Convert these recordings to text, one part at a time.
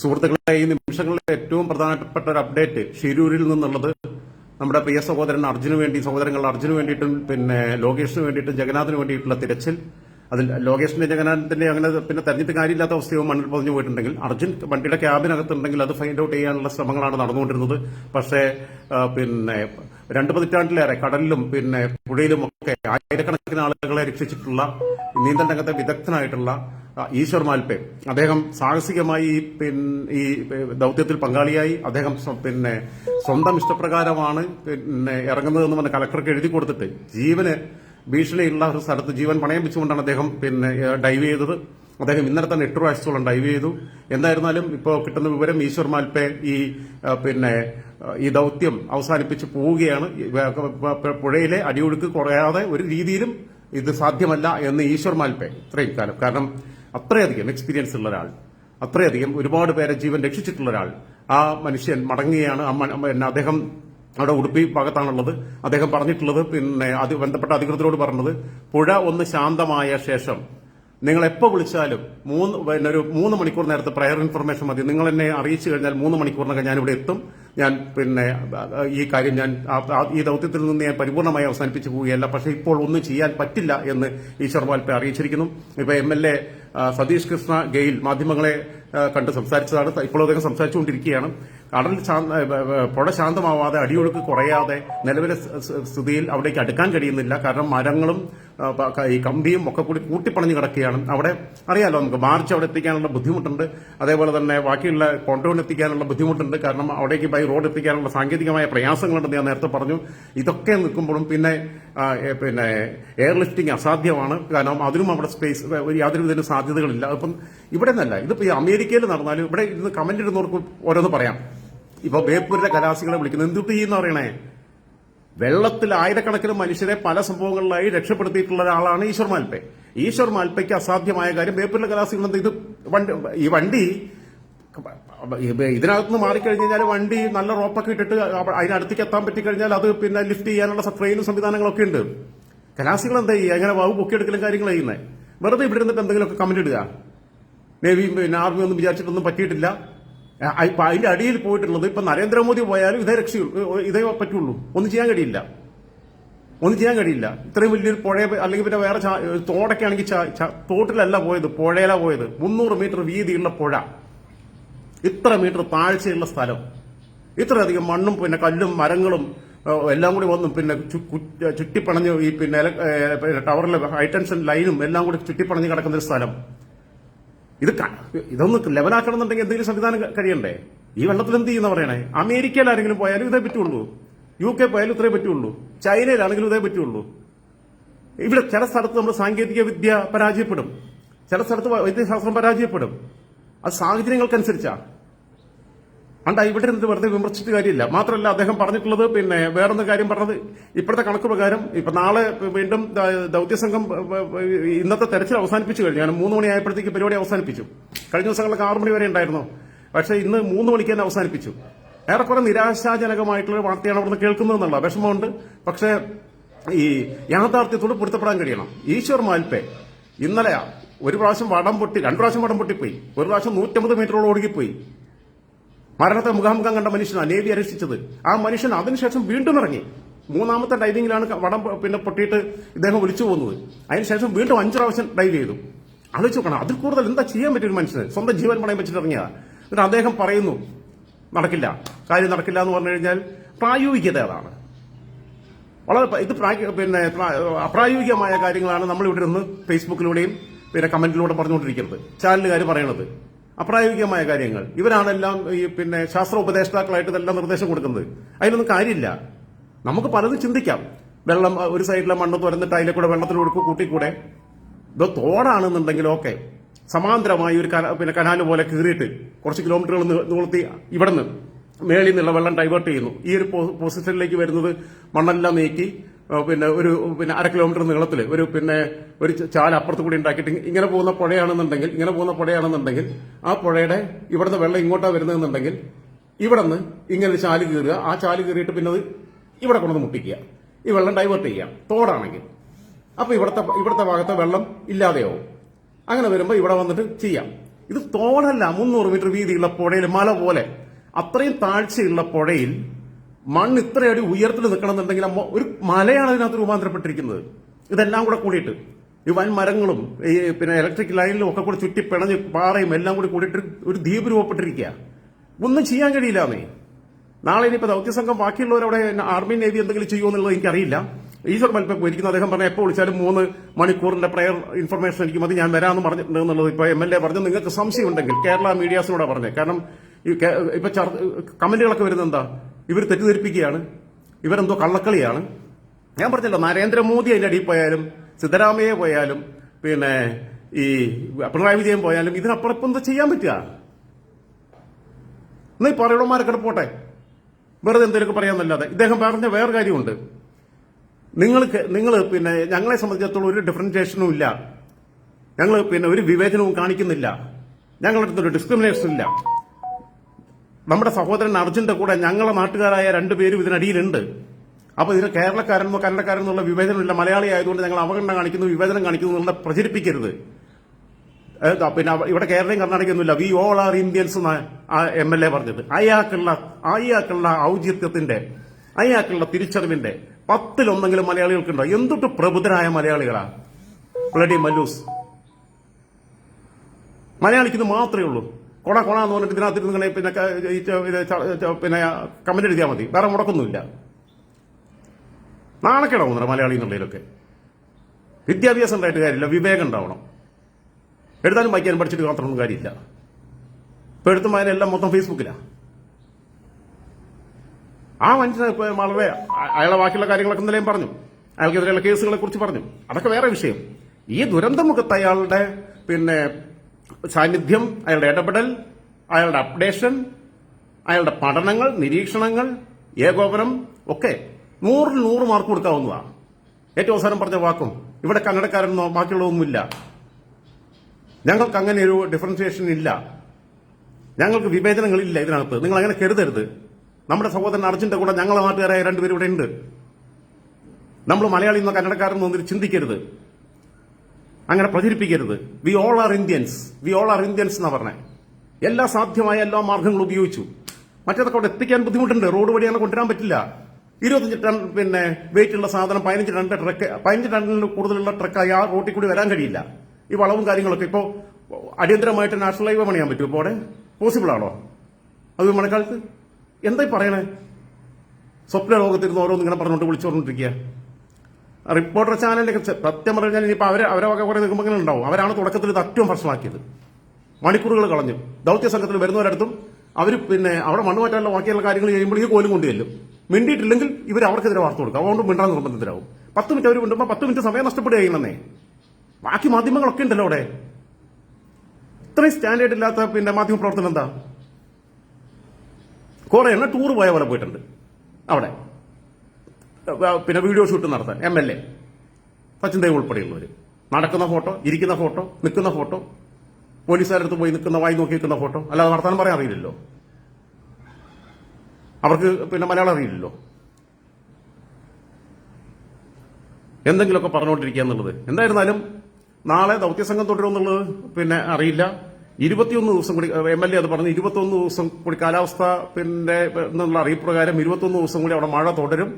സുഹൃത്തുക്കളെ ഈ നിമിഷങ്ങളിലെ ഏറ്റവും പ്രധാനപ്പെട്ട ഒരു അപ്ഡേറ്റ് ഷിരൂരിൽ നിന്നുള്ളത് നമ്മുടെ പ്രിയ സഹോദരൻ അർജുന് വേണ്ടി സഹോദരങ്ങൾ അർജുന് വേണ്ടിയിട്ടും പിന്നെ ലോകേഷിന് വേണ്ടിയിട്ടും ജഗന്നാഥിന് വേണ്ടിയിട്ടുള്ള തിരച്ചിൽ. അതിൽ ലോകേഷിന്റെ ജഗന്നാഥിന്റെ അങ്ങനെ പിന്നെ തെരഞ്ഞിട്ട് കാര്യമില്ലാത്ത അവസ്ഥയോ മണ്ണിൽ പൊതിഞ്ഞു പോയിട്ടുണ്ടെങ്കിൽ അർജുൻ വണ്ടിയുടെ ക്യാബിനകത്തുണ്ടെങ്കിൽ അത് ഫൈൻഡ് ഔട്ട് ചെയ്യാനുള്ള ശ്രമങ്ങളാണ് നടന്നുകൊണ്ടിരുന്നത്. പക്ഷേ പിന്നെ രണ്ട് പതിറ്റാണ്ടിലേറെ കടലിലും പിന്നെ പുഴയിലും ഒക്കെ ആയിരക്കണക്കിന് ആളുകളെ രക്ഷിച്ചിട്ടുള്ള നീന്തൽ രംഗത്തെ വിദഗ്ധനായിട്ടുള്ള ഈശ്വർ മാൽപേ. അദ്ദേഹം സാഹസികമായി പിൻ- ഈ ദൗത്യത്തിൽ പങ്കാളിയായി. അദ്ദേഹം പിന്നെ സ്വന്തം ഇഷ്ടപ്രകാരമാണ് പിന്നെ ഇറങ്ങുന്നതെന്ന് പറഞ്ഞ കലക്ടർക്ക് എഴുതി കൊടുത്തിട്ട് ജീവന് ഭീഷണിയുള്ള ഒരു സ്ഥലത്ത് ജീവൻ പണയം വെച്ചുകൊണ്ടാണ് അദ്ദേഹം പിന്നെ ഡൈവ് ചെയ്തത്. അദ്ദേഹം ഇന്നലെ തന്നെ എട്ട് പ്രാവശ്യത്തോളം ഡൈവ് ചെയ്തു. എന്തായിരുന്നാലും ഇപ്പോൾ കിട്ടുന്ന വിവരം ഈശ്വർ മാൽപേ ഈ പിന്നെ ഈ ദൗത്യം അവസാനിപ്പിച്ച് പോവുകയാണ്. പുഴയിലെ അടിയൊഴുക്ക് കുറയാതെ ഒരു രീതിയിലും ഇത് സാധ്യമല്ല എന്ന് ഈശ്വർ മാൽപേ ഇത്രയും കാലം. കാരണം അത്രയധികം എക്സ്പീരിയൻസ് ഉള്ള ഒരാൾ അത്രയധികം ഒരുപാട് പേരെ ജീവൻ രക്ഷിച്ചിട്ടുള്ള ഒരാൾ. ആ മനുഷ്യൻ മടങ്ങുകയാണ് പിന്നെ അദ്ദേഹം അവിടെ ഉടുപ്പി ഭാഗത്താണുള്ളത്. അദ്ദേഹം പറഞ്ഞിട്ടുള്ളത് പിന്നെ അത് ബന്ധപ്പെട്ട അധികൃതരോട് പറഞ്ഞത് പുഴ ഒന്ന് ശാന്തമായ ശേഷം. നിങ്ങൾ എപ്പോൾ വിളിച്ചാലും മൂന്ന് പിന്നെ ഒരു മൂന്ന് മണിക്കൂർ നേരത്തെ പ്രയർ ഇൻഫർമേഷൻ മതി. നിങ്ങൾ എന്നെ അറിയിച്ചു കഴിഞ്ഞാൽ മൂന്ന് മണിക്കൂറിനൊക്കെ ഞാനിവിടെ എത്തും. ഞാൻ പിന്നെ ഈ കാര്യം ഞാൻ ഈ ദൗത്യത്തിൽ നിന്ന് ഞാൻ പരിപൂർണമായി അവസാനിപ്പിച്ചു പോവുകയല്ല. പക്ഷേ ഇപ്പോൾ ഒന്നും ചെയ്യാൻ പറ്റില്ല എന്ന് ഈശ്വർ വാൽപ്പെ അറിയിച്ചിരിക്കുന്നു. ഇപ്പോൾ M L A Satish Krishna GAIL മാധ്യമങ്ങളെ കണ്ട് സംസാരിച്ചതാണ്. ഇപ്പോൾ അദ്ദേഹം സംസാരിച്ചുകൊണ്ടിരിക്കുകയാണ്. കടൽ പുഴ ശാന്തമാവാതെ അടിയൊഴുക്ക് കുറയാതെ നിലവിലെ സ്ഥിതിയിൽ അവിടേക്ക് അടുക്കാൻ കഴിയുന്നില്ല. കാരണം മരങ്ങളും ഈ കമ്പിയും ഒക്കെ കൂടി കൂട്ടിപ്പണഞ്ഞ് കിടക്കുകയാണ്. അവിടെ അറിയാലോ നമുക്ക് മാർച്ച് അവിടെ എത്തിക്കാനുള്ള ബുദ്ധിമുട്ടുണ്ട്. അതേപോലെ തന്നെ ബാക്കിയുള്ള കോണ്ടോൺ എത്തിക്കാനുള്ള ബുദ്ധിമുട്ടുണ്ട്. കാരണം അവിടേക്ക് ബൈ റോഡ് എത്തിക്കാനുള്ള സാങ്കേതികമായ പ്രയാസങ്ങളുണ്ടെന്ന് ഞാൻ നേരത്തെ പറഞ്ഞു. ഇതൊക്കെ നിൽക്കുമ്പോഴും പിന്നെ പിന്നെ എയർ ലിഫ്റ്റിംഗ് അസാധ്യമാണ്. കാരണം അതിനും അവിടെ സ്പേസ് യാതൊരു വിധത്തിലും സാധ്യതകളില്ല. അപ്പം ഇവിടെ നിന്നല്ല ഇതിപ്പോൾ അമേരിക്കയിൽ നടന്നാലും ഇവിടെ ഇരുന്ന് കമന്റ് ഇടുന്നവർക്ക് ഓരോന്ന് പറയാം. ഇപ്പൊ ബേപ്പൂരിലെ കലാസികളെ വിളിക്കുന്നത് എന്തുട്ട് ചെയ്യുന്ന പറയണേ? വെള്ളത്തിൽ ആയിരക്കണക്കിന് മനുഷ്യരെ പല സംഭവങ്ങളിലായി രക്ഷപ്പെടുത്തിയിട്ടുള്ള ഒരാളാണ് ഈശ്വർ മാൽപ്പെ. ഈശ്വർ മാൽപ്പയ്ക്ക് അസാധ്യമായ കാര്യം ബേപ്പൂരിലെ കലാസികൾ ഇത് വണ്ടി ഈ വണ്ടി ഇതിനകത്തുനിന്ന് മാറിക്കഴിഞ്ഞ് കഴിഞ്ഞാൽ വണ്ടി നല്ല റോപ്പൊക്കെ ഇട്ടിട്ട് അതിനടുത്തേക്ക് എത്താൻ പറ്റിക്കഴിഞ്ഞാൽ അത് പിന്നെ ലിഫ്റ്റ് ചെയ്യാനുള്ള ട്രെയിനും സംവിധാനങ്ങളൊക്കെ ഉണ്ട്. കലാസികൾ എന്താ ചെയ്യുക? എങ്ങനെ വാവ് പൊക്കിയെടുക്കലും കാര്യങ്ങൾ ചെയ്യുന്നത് വെറുതെ ഇവിടെ ഇരുന്നിട്ട് എന്തെങ്കിലുമൊക്കെ കമന്റ് ഇടുക. നേവി പിന്നെ ആർമി ഒന്നും വിചാരിച്ചിട്ടൊന്നും പറ്റിയിട്ടില്ല. ഇപ്പൊ അതിന്റെ അടിയിൽ പോയിട്ടുള്ളത് ഇപ്പൊ നരേന്ദ്രമോദി പോയാലും ഇതേ രക്ഷയുള്ളൂ ഇതേ പറ്റുള്ളൂ. ഒന്നും ചെയ്യാൻ കഴിയില്ല. ഒന്നും ചെയ്യാൻ കഴിയില്ല. ഇത്രയും വലിയൊരു പുഴ അല്ലെങ്കിൽ പിന്നെ വേറെ തോടൊക്കെ ആണെങ്കിൽ തോട്ടിലല്ല പോയത് പുഴയിലാ പോയത്. മുന്നൂറ് മീറ്റർ വീതിയുള്ള പുഴ. ഇത്ര മീറ്റർ താഴ്ചയുള്ള സ്ഥലം. ഇത്രയധികം മണ്ണും പിന്നെ കല്ലും മരങ്ങളും എല്ലാം കൂടി വന്നും പിന്നെ ചുറ്റിപ്പണഞ്ഞ് ഈ പിന്നെ ടവറിലെ ഹൈ ഹൈടെൻഷൻ ലൈനും എല്ലാം കൂടി ചുറ്റിപ്പണഞ്ഞ് കിടക്കുന്ന ഒരു സ്ഥലം. ഇത് ഇതൊന്ന് ലെവലാക്കണം എന്നുണ്ടെങ്കിൽ എന്തെങ്കിലും സംവിധാനം കഴിയണ്ടേ? ഈ വെള്ളത്തിൽ എന്ത് ചെയ്യുന്ന പറയണേ? അമേരിക്കയിൽ ആരെങ്കിലും പോയാലും ഇതേ പറ്റുള്ളൂ. യു കെ പോയാലും ഇത്രേ പറ്റുള്ളൂ. ചൈനയിലാണെങ്കിലും ഇതേ പറ്റുള്ളൂ. ഇവിടെ ചില സ്ഥലത്ത് നമ്മുടെ സാങ്കേതിക വിദ്യ പരാജയപ്പെടും. ചില സ്ഥലത്ത് വൈദ്യശാസ്ത്രം പരാജയപ്പെടും. അത് സാഹചര്യങ്ങൾക്കനുസരിച്ചാ. അണ്ട ഇവിടെ ഇരുന്നിട്ട് വെറുതെ വിമർശിച്ചിട്ട് കാര്യമില്ല. മാത്രമല്ല അദ്ദേഹം പറഞ്ഞിട്ടുള്ളത് പിന്നെ വേറൊന്ന് കാര്യം പറഞ്ഞത് ഇപ്പോഴത്തെ കണക്ക് പ്രകാരം ഇപ്പൊ നാളെ വീണ്ടും ദൗത്യ ദൗത്യസംഘം ഇന്നത്തെ തെരച്ചിൽ അവസാനിപ്പിച്ചു കഴിഞ്ഞു. ഞാൻ മൂന്ന് മണിയായപ്പോഴത്തേക്ക് പരിപാടി അവസാനിപ്പിച്ചു. കഴിഞ്ഞ ദിവസങ്ങളിലൊക്കെ ആറു മണി വരെ ഉണ്ടായിരുന്നു. പക്ഷേ ഇന്ന് മൂന്ന് മണിക്ക് തന്നെ അവസാനിപ്പിച്ചു. ഏറെക്കുറെ നിരാശാജനകമായിട്ടുള്ള വാർത്തയാണ് അവിടുന്ന് കേൾക്കുന്നതെന്നുള്ള വിഷമമുണ്ട്. പക്ഷേ ഈ യാഥാർത്ഥ്യത്തോട് പൊരുത്തപ്പെടാൻ കഴിയണം. ഈശ്വർ മാൽപേ ഇന്നലെ ഒരു പ്രാവശ്യം വടം പൊട്ടി രണ്ടു പ്രാവശ്യം വടം പൊട്ടിപ്പോയി. ഒരു പ്രാവശ്യം നൂറ്റമ്പത് മീറ്ററോളം ഒഴുകിപ്പോയി. മരണത്തെ മുഖാമുഖം കണ്ട മനുഷ്യനാണ് നേവി അരക്ഷിച്ചത്. ആ മനുഷ്യൻ അതിനുശേഷം വീണ്ടും ഇറങ്ങി. മൂന്നാമത്തെ ഡൈവിങ്ങിലാണ് വടം പിന്നെ പൊട്ടിയിട്ട് ഇദ്ദേഹം വിളിച്ചു പോകുന്നത്. അതിനുശേഷം വീണ്ടും അഞ്ചു പ്രാവശ്യം ഡൈവ് ചെയ്തു. ആലോചിച്ച് നോക്കണം അതിൽ കൂടുതൽ എന്താ ചെയ്യാൻ പറ്റിയ ഒരു മനുഷ്യന്? സ്വന്തം ജീവൻ പണയം വെച്ചിട്ട് ഇറങ്ങിയതാ. എന്നിട്ട് അദ്ദേഹം പറയുന്നു നടക്കില്ല. കാര്യം നടക്കില്ല എന്ന് പറഞ്ഞു കഴിഞ്ഞാൽ പ്രായോഗികത അതാണ്. വളരെ ഇത് പിന്നെ അപ്രായോഗികമായ കാര്യങ്ങളാണ് നമ്മൾ ഇവിടെ നിന്ന് ഫേസ്ബുക്കിലൂടെയും പിന്നെ കമന്റിലൂടെ പറഞ്ഞുകൊണ്ടിരിക്കുന്നത്. ചാനലുകാർ പറയണത്. അപ്രായോഗികമായ കാര്യങ്ങൾ. ഇവരാണെല്ലാം ഈ പിന്നെ ശാസ്ത്ര ഉപദേഷ്ടാക്കളായിട്ട് ഇതെല്ലാം നിർദ്ദേശം കൊടുക്കുന്നത്. അതിലൊന്നും കാര്യമില്ല. നമുക്ക് പലതും ചിന്തിക്കാം. വെള്ളം ഒരു സൈഡിലെ മണ്ണ് തുറന്നിട്ട് അതിലെ കൂടെ വെള്ളത്തിലൊടുക്ക് കൂട്ടിക്കൂടെ? ഇത് തോടാണെന്നുണ്ടെങ്കിൽ ഓക്കെ സമാന്തരമായി ഒരു കന- പിന്നെ കനാല് പോലെ കീറിയിട്ട് കുറച്ച് കിലോമീറ്ററുകൾ നിവർത്തി നീളത്തി ഇവിടെ നിന്ന് മേളിൽ നിന്നുള്ള വെള്ളം ഡൈവേർട്ട് ചെയ്യുന്നു. ഈ ഒരു പൊസിഷനിലേക്ക് വരുന്നത് മണ്ണെല്ലാം നീക്കി പിന്നെ ഒരു പിന്നെ അര കിലോമീറ്റർ നീളത്തിൽ ഒരു പിന്നെ ഒരു ചാൽ അപ്പുറത്ത് കൂടി ഉണ്ടാക്കിയിട്ട് ഇങ്ങനെ പോകുന്ന പുഴയാണെന്നുണ്ടെങ്കിൽ ഇങ്ങനെ പോകുന്ന പുഴയാണെന്നുണ്ടെങ്കിൽ ആ പുഴയുടെ ഇവിടുന്ന് വെള്ളം ഇങ്ങോട്ടാ വരുന്നതെന്നുണ്ടെങ്കിൽ ഇവിടെ നിന്ന് ഇങ്ങനെ ഒരു ചാൽ കീറുക. ആ ചാൽ കീറിയിട്ട് പിന്നെ അത് ഇവിടെ കൊണ്ടുവന്ന് മുട്ടിക്കുക. ഈ വെള്ളം ഡൈവേർട്ട് ചെയ്യാം തോടാണെങ്കിൽ. അപ്പോൾ ഇവിടുത്തെ ഇവിടുത്തെ ഭാഗത്തെ വെള്ളം ഇല്ലാതെയാവും. അങ്ങനെ വരുമ്പോൾ ഇവിടെ വന്നിട്ട് ചെയ്യാം. ഇത് തോടല്ല മുന്നൂറ് മീറ്റർ വീതിയുള്ള പുഴയിൽ മല പോലെ. അത്രയും താഴ്ചയുള്ള പുഴയിൽ മണ്ണ് ഇത്രയടി ഉയർത്തിൽ നിൽക്കണമെന്നുണ്ടെങ്കിൽ ഒരു മലയാണ് അതിനകത്ത് രൂപാന്തരപ്പെട്ടിരിക്കുന്നത്. ഇതെല്ലാം കൂടെ കൂടിയിട്ട് ഈ വൻ മരങ്ങളും ഈ പിന്നെ ഇലക്ട്രിക് ലൈനിലും ഒക്കെ കൂടി ചുറ്റി പിണഞ്ഞ് പാറയും എല്ലാം കൂടി കൂടിയിട്ട് ഒരു ദ്വീപ് രൂപപ്പെട്ടിരിക്കുക. ഒന്നും ചെയ്യാൻ കഴിയില്ല അമ്മേ. നാളെ ഇനിയിപ്പോൾ ദൗത്യസംഘം ബാക്കിയുള്ളവരവിടെ ആർമി നേവി എന്തെങ്കിലും ചെയ്യുമോ എന്നുള്ളത് എനിക്കറിയില്ല. ഈശ്വർ മൽപ്പ പോയിരിക്കുന്നു അദ്ദേഹം പറഞ്ഞ എപ്പോൾ വിളിച്ചാലും മൂന്ന് മണിക്കൂറിന്റെ പ്രയർ ഇൻഫർമേഷൻ എനിക്ക് മതി ഞാൻ വരാമെന്ന് പറഞ്ഞിട്ടുണ്ടെന്നുള്ളത് ഇപ്പോൾ എം എൽ എ പറഞ്ഞു നിങ്ങൾക്ക് സംശയം ഉണ്ടെങ്കിൽ കേരള മീഡിയാസിനോടാണ് പറഞ്ഞത് കാരണം ഇപ്പൊ കമന്റുകളൊക്കെ വരുന്നത് എന്താ? ഇവർ തെറ്റിദ്ധരിപ്പിക്കുകയാണ്. ഇവരെന്തോ കള്ളക്കളിയാണ്. ഞാൻ പറഞ്ഞല്ലോ നരേന്ദ്രമോദി അതിന്റെ അടിയിൽ പോയാലും സിദ്ധരാമയ്യ പോയാലും പിന്നെ ഈ പിണറായി വിജയൻ പോയാലും ഇതിനപ്പുറപ്പം എന്താ ചെയ്യാൻ പറ്റുക? എന്നാ ഈ പറയണമാരൊക്കെ പോട്ടെ. വെറുതെ എന്തെങ്കിലുമൊക്കെ പറയാമെന്നല്ലാതെ ഇദ്ദേഹം പറഞ്ഞ വേറെ കാര്യമുണ്ട്. നിങ്ങൾക്ക് നിങ്ങൾ പിന്നെ ഞങ്ങളെ സംബന്ധിച്ചിടത്തോളം ഒരു ഡിഫറൻഷിയേഷനും ഇല്ല. ഞങ്ങൾ പിന്നെ ഒരു വിവേചനവും കാണിക്കുന്നില്ല. ഞങ്ങളുടെ അടുത്തൊരു ഡിസ്ക്രിമിനേഷൻ ഇല്ല. നമ്മുടെ സഹോദരൻ അർജുന്റെ കൂടെ ഞങ്ങളെ നാട്ടുകാരായ രണ്ടുപേരും ഇതിനടിയിലുണ്ട്. അപ്പൊ ഇതിന് കേരളക്കാരെന്നോ കന്നഡക്കാരെന്നുള്ള വിവേചനമില്ല. മലയാളി ആയതുകൊണ്ട് ഞങ്ങൾ അവഗണന കാണിക്കുന്നു വിവേചനം കാണിക്കുന്നു എന്നുള്ള പ്രചരിപ്പിക്കരുത്. പിന്നെ ഇവിടെ കേരളയും കർണാടകയൊന്നുമില്ല വി ഓൾ ആർ ഇന്ത്യൻസ് എന്ന എം എൽ എ പറഞ്ഞത്. അയാൾക്കുള്ള അയാൾക്കുള്ള ഔചിത്യത്തിന്റെ അയാൾക്കുള്ള തിരിച്ചറിവിന്റെ പത്തിലൊന്നെങ്കിലും മലയാളികൾക്കുണ്ടോ? എന്തൊട്ട് പ്രബുദ്ധരായ മലയാളികളാ? ബ്ലഡി മല്ലൂസ്. മലയാളിക്ക് ഇത് മാത്രമേ ഉള്ളൂ. കൊട കൊണ എന്ന് പറഞ്ഞിട്ട് ഇതിനകത്ത് ഇങ്ങനെ പിന്നെ പിന്നെ കമന്റ് എഴുതിയാൽ മതി. വേറെ മുടക്കൊന്നുമില്ല നാണക്കേടാവുന്ന മലയാളി എന്നുള്ളതിലൊക്കെ വിദ്യാഭ്യാസം ഉണ്ടായിട്ട് കാര്യമില്ല. വിവേകം ഉണ്ടാവണം. എഴുതാനും വായിക്കാനും പഠിച്ചിട്ട് മാത്രമൊന്നും കാര്യമില്ല. ഇപ്പൊ എഴുത്തും വായനയെല്ലാം മൊത്തം ഫേസ്ബുക്കിലാണ് ആ മനുഷ്യനെ ഇപ്പൊ വളരെ അയാളെ ബാക്കിയുള്ള കാര്യങ്ങളൊക്കെ ഇന്നലെയും പറഞ്ഞു. അയാൾക്കെതിരെയുള്ള കേസുകളെ കുറിച്ച് പറഞ്ഞു. അതൊക്കെ വേറെ വിഷയം. ഈ ദുരന്തമുഖത്ത് അയാളുടെ പിന്നെ സാന്നിധ്യം അയാളുടെ ഇടപെടൽ അയാളുടെ അപ്ഡേഷൻ അയാളുടെ പഠനങ്ങൾ നിരീക്ഷണങ്ങൾ ഏകോപനം ഒക്കെ നൂറിൽ നൂറ് മാർക്ക് കൊടുക്കാവുന്നതാണ്. ഏറ്റവും അവസാനം പറഞ്ഞ വാക്കും ഇവിടെ കന്നഡക്കാരനോ ബാക്കിയുള്ളതൊന്നുമില്ല. ഞങ്ങൾക്ക് അങ്ങനെ ഒരു ഡിഫറൻസിയേഷൻ ഇല്ല. ഞങ്ങൾക്ക് വിവേചനങ്ങളില്ല ഇതിനകത്ത്. നിങ്ങൾ അങ്ങനെ കരുതരുത്. നമ്മുടെ സഹോദരൻ അർജുന്റെ കൂടെ ഞങ്ങളെ നാട്ടുകാരായ രണ്ടുപേരും ഇവിടെ ഉണ്ട്. നമ്മൾ മലയാളി എന്നോ കന്നഡക്കാരെന്നോ ചിന്തിക്കരുത്. അങ്ങനെ പ്രചരിപ്പിക്കരുത്. We all are Indians we all are Indians എന്നാ പറഞ്ഞേ. എല്ലാ സാധ്യമായ എല്ലാ മാർഗങ്ങളും ഉപയോഗിച്ചു. മറ്റേതൊക്കെ അവിടെ എത്തിക്കാൻ ബുദ്ധിമുട്ടുണ്ട്. റോഡ് വഴി അങ്ങനെ കൊണ്ടുവരാൻ പറ്റില്ല. ഇരുപത്തഞ്ച് ടൺ പിന്നെ വെയിറ്റ് ഉള്ള സാധനം പതിനഞ്ച് ടണ്ണിന്റെ ട്രക്ക് പതിനഞ്ച് ടണ്ണിൽ കൂടുതലുള്ള ട്രക്കായി ആ റോട്ടിൽ കൂടി വരാൻ കഴിയില്ല. ഈ വളവും കാര്യങ്ങളൊക്കെ ഇപ്പോൾ അടിയന്തരമായിട്ട് നാഷണൽ ഹൈവേ പണിയാൻ പറ്റും ഇപ്പോൾ അവിടെ? പോസിബിൾ ആണോ? അത് മഴക്കാലത്ത് എന്തായി പറയണേ? സ്വപ്ന ലോകത്തിരുന്ന് ഓരോന്ന് ഇങ്ങനെ പറഞ്ഞുകൊണ്ട് വിളിച്ചുകൊണ്ടിരിക്കുക റിപ്പോർട്ടർ ചാനലിന്റെ സത്യം പറഞ്ഞാൽ ഇനിയിപ്പോൾ അവരെ അവരെ വക നിൽക്കുമ്പോൾ ഇങ്ങനെ ഉണ്ടാവും. അവരാണ് തുടക്കത്തിൽ ഇത് ഏറ്റവും പ്രശ്നമാക്കിയത്. മണിക്കൂറുകൾ കളഞ്ഞു. ദൗത്യ സംഘത്തിൽ വരുന്നവരടുത്തും അവർ പിന്നെ അവിടെ മണ്ണ് മാറ്റാനുള്ള ബാക്കിയുള്ള കാര്യങ്ങൾ ചെയ്യുമ്പോൾ ഈ കോലും കൊണ്ടുചെല്ലും മിണ്ടിയിട്ടില്ലെങ്കിൽ ഇവർ അവർക്കെതിരെ വാർത്ത കൊടുക്കും. അതുകൊണ്ട് മിണ്ടാൻ നിർബന്ധത്തിലാവും. പത്ത് മിനിറ്റ് അവർ മിണ്ടുമ്പോൾ പത്ത് മിനിറ്റ് സമയം നഷ്ടപ്പെടുക ചെയ്യുന്നേ ബാക്കി മാധ്യമങ്ങളൊക്കെ ഉണ്ടല്ലോ അവിടെ. ഇത്രയും സ്റ്റാൻഡേർഡ് ഇല്ലാത്ത പിന്നെ മാധ്യമ പ്രവർത്തനം എന്താ? കുറെ എണ്ണം ടൂർ പോയ പോലെ പോയിട്ടുണ്ട്. അവിടെ. പിന്നെ വീഡിയോ ഷൂട്ട് നടത്താൻ M L A. Sachin Dev ഉൾപ്പെടെയുള്ളവർ നടക്കുന്ന ഫോട്ടോ ഇരിക്കുന്ന ഫോട്ടോ നിൽക്കുന്ന ഫോട്ടോ പോലീസുകാരടുത്ത് പോയി നിൽക്കുന്ന വായി നോക്കി നിൽക്കുന്ന ഫോട്ടോ അല്ലാതെ വർത്താനം പറയാൻ അറിയില്ലല്ലോ. അവർക്ക് പിന്നെ മലയാളം അറിയില്ലല്ലോ. എന്തെങ്കിലുമൊക്കെ പറഞ്ഞുകൊണ്ടിരിക്കുക എന്നുള്ളത്. എന്തായിരുന്നാലും നാളെ ദൗത്യസംഘം തുടരുമെന്നുള്ളത് പിന്നെ അറിയില്ല. ഇരുപത്തിയൊന്ന് ദിവസം കൂടി എം എൽ എ അത് പറഞ്ഞു ഇരുപത്തൊന്ന് ദിവസം കൂടി കാലാവസ്ഥ പിന്നെ എന്നുള്ള അറിയിപ്പ് പ്രകാരം ഇരുപത്തൊന്ന് ദിവസം കൂടി അവിടെ മഴ തുടരും.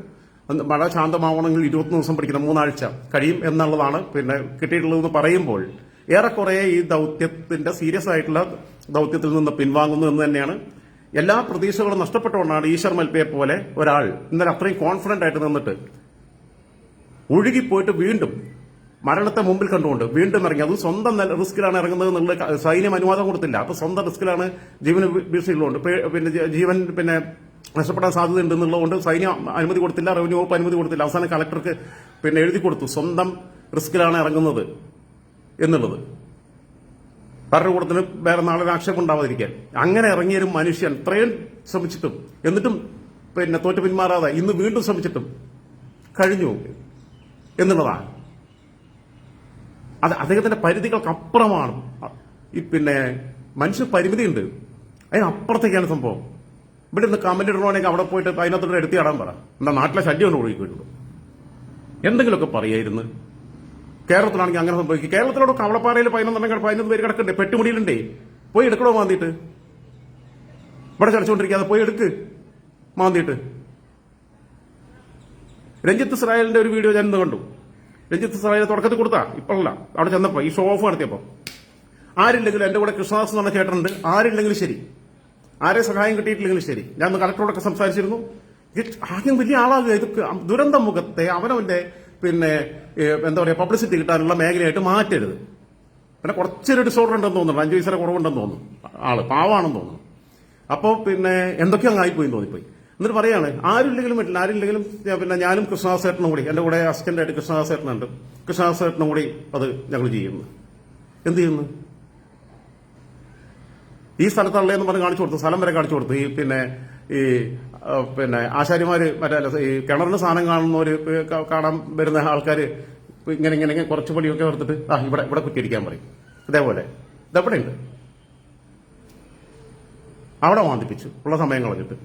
മഴ ശാന്തമാവണമെങ്കിൽ ഇരുപത്തൊന്ന് ദിവസം പഠിക്കണം മൂന്നാഴ്ച കഴിയും എന്നുള്ളതാണ് പിന്നെ കിട്ടിയിട്ടുള്ളതെന്ന് പറയുമ്പോൾ ഏറെക്കുറെ ഈ ദൗത്യത്തിന്റെ സീരിയസ് ആയിട്ടുള്ള ദൗത്യത്തിൽ നിന്ന് പിൻവാങ്ങുന്നു എന്ന് തന്നെയാണ്. എല്ലാ പ്രതീക്ഷകളും നഷ്ടപ്പെട്ടുകൊണ്ടാണ് ഈശ്വർ മൽപ്പയെ പോലെ ഒരാൾ ഇന്നലെ അത്രയും കോൺഫിഡന്റ് ആയിട്ട് നിന്നിട്ട് ഒഴുകിപ്പോയിട്ട് വീണ്ടും മരണത്തെ മുമ്പിൽ കണ്ടുകൊണ്ട് വീണ്ടും ഇറങ്ങി. അത് സ്വന്തം റിസ്കിലാണ് ഇറങ്ങുന്നത് എന്നുള്ള സൈന്യം അനുവാദം കൊടുത്തില്ല. അപ്പൊ സ്വന്തം റിസ്കിലാണ് ജീവന് ഭീഷണികളുണ്ട് പിന്നെ ജീവൻ പിന്നെ നഷ്ടപ്പെടാൻ സാധ്യതയുണ്ടെന്നുള്ളതുകൊണ്ട് സൈന്യം അനുമതി കൊടുത്തില്ല റവന്യൂ വകുപ്പ് അനുമതി കൊടുത്തില്ല. അവസാനം കളക്ടർക്ക് പിന്നെ എഴുതി കൊടുത്തു സ്വന്തം റിസ്കിലാണ് ഇറങ്ങുന്നത് എന്നുള്ളത്. ഭരണകൂടത്തിന് വേറെ നാളെ ആക്ഷേപം ഉണ്ടാവാതിരിക്കാൻ. അങ്ങനെ ഇറങ്ങിയൊരു മനുഷ്യൻ ഇത്രയും ശ്രമിച്ചിട്ടും എന്നിട്ടും പിന്നെ തോറ്റു പിന്മാറാതെ ഇന്ന് വീണ്ടും ശ്രമിച്ചിട്ടും കഴിഞ്ഞു എന്നുള്ളതാണ്. അത് അദ്ദേഹത്തിന്റെ പരിധികൾക്കപ്പുറമാണ്. ഈ പിന്നെ മനുഷ്യ പരിമിതിയുണ്ട്. അതിനപ്പുറത്തേക്കാണ് സംഭവം. ഇവിടെ നിന്ന് കമന്റ് ഇടണമെങ്കിൽ അവിടെ പോയിട്ട് അതിനകത്തോട്ട് എടുത്തി ഇടാൻ പറ. എന്താ നാട്ടിലെ ശല്യം കൊണ്ട് ഒഴുകിയിട്ടുള്ളൂ എന്തെങ്കിലുമൊക്കെ പറയായിരുന്നു. കേരളത്തിലാണെങ്കിൽ അങ്ങനെ സംഭവിക്കും. കേരളത്തിലോട് കവളപ്പാറയിൽ പതിനൊന്നെണ്ണം പതിനൊന്ന് പേര് കിടക്കണ്ടേ? പെട്ടുമുടിയിലുണ്ടേ. പോയി എടുക്കണോ മാന്തിയിട്ട്? ഇവിടെ ചടച്ചുകൊണ്ടിരിക്കാതെ പോയി എടുക്ക് മാന്തിയിട്ട്. രഞ്ജിത്ത് ഇസ്രായേലിന്റെ ഒരു വീഡിയോ ഞാൻ ഇന്ന് കണ്ടു. രഞ്ജിത്ത് ഇസ്രായേൽ തുടക്കത്തിൽ കൊടുത്താ? ഇപ്പോഴല്ല. അവിടെ ചെന്നപ്പോ ഈ ഷോ ഓഫ് നടത്തിയപ്പോ. ആരില്ലെങ്കിലും എന്റെ കൂടെ കൃഷ്ണദാസ് എന്ന് പറഞ്ഞ ചേട്ടനുണ്ട്. ആരില്ലെങ്കിലും ശരി. ആരെ സഹായം കിട്ടിയിട്ടില്ലെങ്കിലും ശരി. ഞാൻ കളക്ടറോടൊക്കെ സംസാരിച്ചിരുന്നു. ആദ്യം വലിയ ആളാകുക ഇത് ദുരന്ത മുഖത്തെ അവനവന്റെ പിന്നെ എന്താ പറയുക പബ്ലിസിറ്റി കിട്ടാനുള്ള മേഖലയായിട്ട് മാറ്റരുത്. പിന്നെ കുറച്ചൊരു ഡിസോർഡർ ഉണ്ടെന്ന് തോന്നുന്നു. അഞ്ചു വയസ്സിലെ കുറവുണ്ടെന്ന് തോന്നുന്നു. ആൾ പാവാണെന്ന് തോന്നുന്നു. അപ്പോൾ പിന്നെ എന്തൊക്കെ അങ്ങ് ആയിപ്പോയി തോന്നിപ്പോയി. എന്നിട്ട് പറയാണ് ആരില്ലെങ്കിലും പറ്റില്ല ആരില്ലെങ്കിലും പിന്നെ ഞാനും കൃഷ്ണദാസേട്ടനും കൂടി എന്റെ കൂടെ അസിസ്റ്റന്റായിട്ട് കൃഷ്ണദാസേട്ടനുണ്ട്. കൃഷ്ണദാസേട്ടനും കൂടി അത് ഞങ്ങൾ ചെയ്യുന്നു. എന്ത് ചെയ്യുന്നു? ഈ സ്ഥലത്തുള്ളതെന്ന് പറഞ്ഞ് കാണിച്ചു കൊടുത്തു. സ്ഥലം വരെ കാണിച്ചു കൊടുത്തു. ഈ പിന്നെ ഈ പിന്നെ ആശാരിമാര് മറ്റേ ഈ കിണറിന് സാധനം കാണുന്നവര് കാണാൻ വരുന്ന ആൾക്കാർ ഇങ്ങനെ ഇങ്ങനെ ഇങ്ങനെ കുറച്ച് പടിയൊക്കെ ഓർത്തിട്ട് ആ ഇവിടെ ഇവിടെ കുറ്റിയിരിക്കാൻ പറയും. ഇതേപോലെ. ഇതെവിടെ ഉണ്ട് അവിടെ വാന്തിപ്പിച്ചു ഉള്ള സമയം കളഞ്ഞിട്ട്.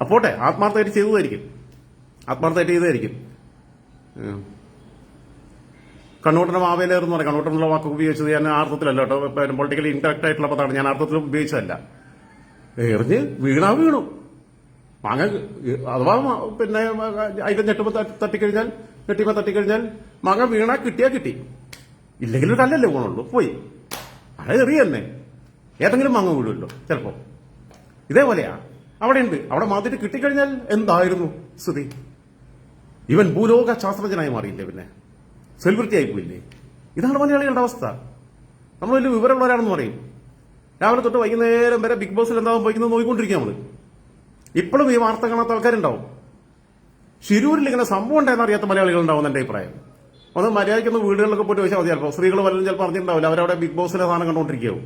അപ്പോട്ടെ ആത്മാർത്ഥമായിട്ട് ചെയ്തതായിരിക്കും. ആത്മാർത്ഥമായിട്ട് ചെയ്തതായിരിക്കും. ഉം. കണ്ണൂട്ടന്റെ മാവേലേർ എന്ന് പറയും കണ്ണൂട്ടനുള്ള വാക്ക് ഉപയോഗിച്ചത് ഞാൻ അർത്ഥത്തിലല്ല കേട്ടോ. പൊളിറ്റിക്കലി ഇൻകറക്റ്റ് ആയിട്ടുള്ള പദമാണ്. ഞാൻ അർത്ഥത്തിൽ ഉപയോഗിച്ചതല്ല. എറിഞ്ഞ് വീണാ വീണു. മാങ്ങ അഥവാ പിന്നെ അതിന്റെ ഞെട്ടുമ്പോ തട്ടി- തട്ടിക്കഴിഞ്ഞാൽ ഞെട്ടിമ തട്ടിക്കഴിഞ്ഞാൽ മാങ്ങ വീണാ കിട്ടിയാ കിട്ടി. ഇല്ലെങ്കിൽ ഒരു കല്ലല്ലേ പോണുള്ളൂ. പോയി. അത് എറിയ തന്നെ ഏതെങ്കിലും മാങ്ങ വീഴുമല്ലോ ചിലപ്പോ. ഇതേപോലെയാ. അവിടെ ഉണ്ട് അവിടെ മാതിരി കിട്ടിക്കഴിഞ്ഞാൽ എന്തായിരുന്നു സ്ഥിതി? ഇവൻ ഭൂലോക ശാസ്ത്രജ്ഞനായി മാറിയില്ലേ പിന്നെ? സെലിബ്രിറ്റി ആയി പോയില്ലേ ഇതാണ് മലയാളികളുടെ അവസ്ഥ. നമ്മൾ വലിയ വിവരമുള്ളവരാണെന്ന് പറയും. രാവിലെ തൊട്ട് വൈകുന്നേരം വരെ ബിഗ് ബോസിൽ എന്താവും പോയിക്കുന്നത് നോക്കിക്കൊണ്ടിരിക്കുക നമ്മൾ ഇപ്പോഴും ഈ വാർത്ത കാണാത്ത ആൾക്കാരുണ്ടാവും. ശിരൂരിൽ ഇങ്ങനെ സംഭവം ഉണ്ടായെന്ന് അറിയാത്ത മലയാളികൾ ഉണ്ടാവും എന്റെ അഭിപ്രായം. ഒന്ന് മര്യാദയ്ക്കൊന്ന് വീടുകളിലൊക്കെ പോയിട്ട് വെച്ചാൽ മതി. ചിലപ്പോൾ സ്ത്രീകൾ വല്ലതും ചിലപ്പോൾ അറിഞ്ഞിട്ടുണ്ടാവില്ല. അവരവിടെ ബിഗ് ബോസിലെ സാധനം കണ്ടുകൊണ്ടിരിക്കുകയാവും.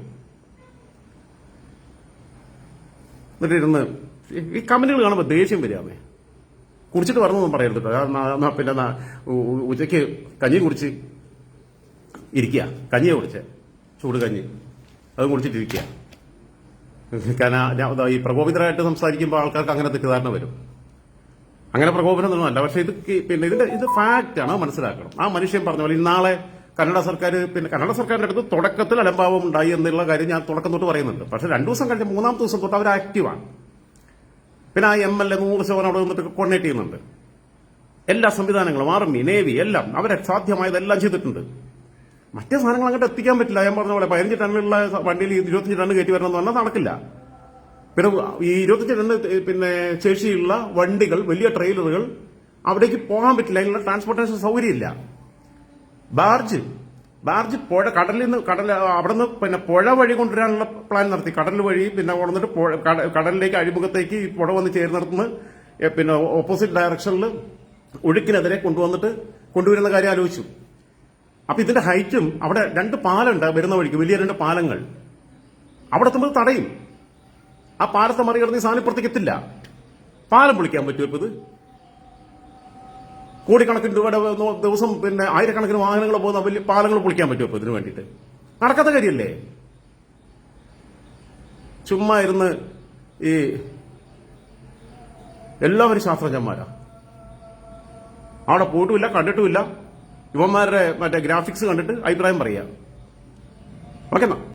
എന്നിട്ടിരുന്ന് ഈ- കമന്റുകൾ കാണുമ്പോൾ ദേഷ്യം വരികയാണേ കുടിച്ചിട്ട് വരണമെന്നും പറയരുത് കേട്ടോ. പിന്നെ ഉച്ചയ്ക്ക് കഞ്ഞി കുടിച്ച് ഇരിക്കുക. കഞ്ഞിയെ കുടിച്ച്. ചൂട് കഞ്ഞി. അത് കുടിച്ചിട്ടിരിക്കുക കാരണം ഈ പ്രകോപിതരായിട്ട് സംസാരിക്കുമ്പോൾ ആൾക്കാർക്ക് അങ്ങനെ തെറ്റിദ്ധാരണ വരും. അങ്ങനെ പ്രകോപനമൊന്നും അല്ല. പക്ഷെ ഇത് പിന്നെ ഇതിന്റെ ഇത് ഫാക്റ്റ് ആണ്. മനസ്സിലാക്കണം. ആ മനുഷ്യൻ പറഞ്ഞ പോലെ ഇന്നാളെ കന്നഡ സർക്കാർ പിന്നെ കന്നഡ സർക്കാരിന്റെ അടുത്ത് തുടക്കത്തിൽ അലംഭാവം ഉണ്ടായി എന്നുള്ള കാര്യം ഞാൻ തുടക്കം തൊട്ട് പറയുന്നുണ്ട്. പക്ഷെ രണ്ടു ദിവസം കഴിഞ്ഞ മൂന്നാം ദിവസം തൊട്ട് അവർ ആക്റ്റീവാണ് പിന്നെ ആ എം എൽ എ നൂറ് ശതമാനം അവിടെ നിന്നിട്ട് കോർഡിനേറ്റ് ചെയ്യുന്നുണ്ട്. എല്ലാ സംവിധാനങ്ങളും ആർമി നേവി എല്ലാം അവരെ സാധ്യമായതെല്ലാം ചെയ്തിട്ടുണ്ട്. മറ്റേ സാധനങ്ങൾ അങ്ങോട്ട് എത്തിക്കാൻ പറ്റില്ല. ഞാൻ പറഞ്ഞ പോലെ പതിനഞ്ച് ടണ്ണിലുള്ള വണ്ടിയിൽ ഇരുപത്തഞ്ച് ടണ്ണ് കയറ്റി വരണം എന്ന് പറഞ്ഞാൽ നടക്കില്ല. പിന്നെ ഈ ഇരുപത്തഞ്ച് ടണ്ണ് പിന്നെ ശേഷിയുള്ള വണ്ടികൾ വലിയ ട്രെയിലറുകൾ അവിടേക്ക് പോകാൻ പറ്റില്ല. അതിനുള്ള ട്രാൻസ്പോർട്ടേഷൻ സൗകര്യമില്ല. ബാർജ് ബാർജ് പുഴ കടലിൽ നിന്ന് കടൽ അവിടെ നിന്ന് പിന്നെ പുഴ വഴി കൊണ്ടുവരാനുള്ള പ്ലാൻ നടത്തി. കടൽ വഴി പിന്നെ കൊണ്ടുവന്നിട്ട് പുഴ കട- കടലിലേക്ക് അഴിമുഖത്തേക്ക് ഈ പുഴ വന്ന് ചേർന്നിടത്തുനിന്ന് ഏ, പിന്നെ ഓപ്പോസിറ്റ് ഡയറക്ഷനിൽ ഒഴുക്കിനെതിരെ കൊണ്ടുവന്നിട്ട് കൊണ്ടുവരുന്ന കാര്യം ആലോചിച്ചു. അപ്പൊ ഇതിന്റെ ഹൈറ്റും അവിടെ രണ്ട് പാലുണ്ട് വരുന്ന വഴിക്ക് വലിയ രണ്ട് പാലങ്ങൾ. അവിടെ എത്തുമ്പോൾ തടയും. ആ പാലത്തെ മറികടന്ന് ഈ സാധനം ഇപ്പുറത്തേക്ക് എത്തില്ല. പാലം പൊളിക്കാൻ പറ്റുമോ ഇപ്പൊ ഇത്? കോടിക്കണക്കിന് രൂപയുടെ ദിവസം പിന്നെ ആയിരക്കണക്കിന് വാഹനങ്ങൾ പോകുന്ന വലിയ പാലങ്ങൾ പൊളിക്കാൻ പറ്റുമോ ഇപ്പൊ ഇതിനു വേണ്ടിയിട്ട്? നടക്കാത്ത കാര്യമല്ലേ? ചുമ്മാ ഇരുന്ന് ഈ എല്ലാവരും ശാസ്ത്രജ്ഞന്മാരാ. അവിടെ പോയിട്ടുമില്ല കണ്ടിട്ടുമില്ല. ഇവന്മാരുടെ മറ്റേ ഗ്രാഫിക്സ് കണ്ടിട്ട് അഭിപ്രായം പറയാ. ഓക്കെ എന്നാ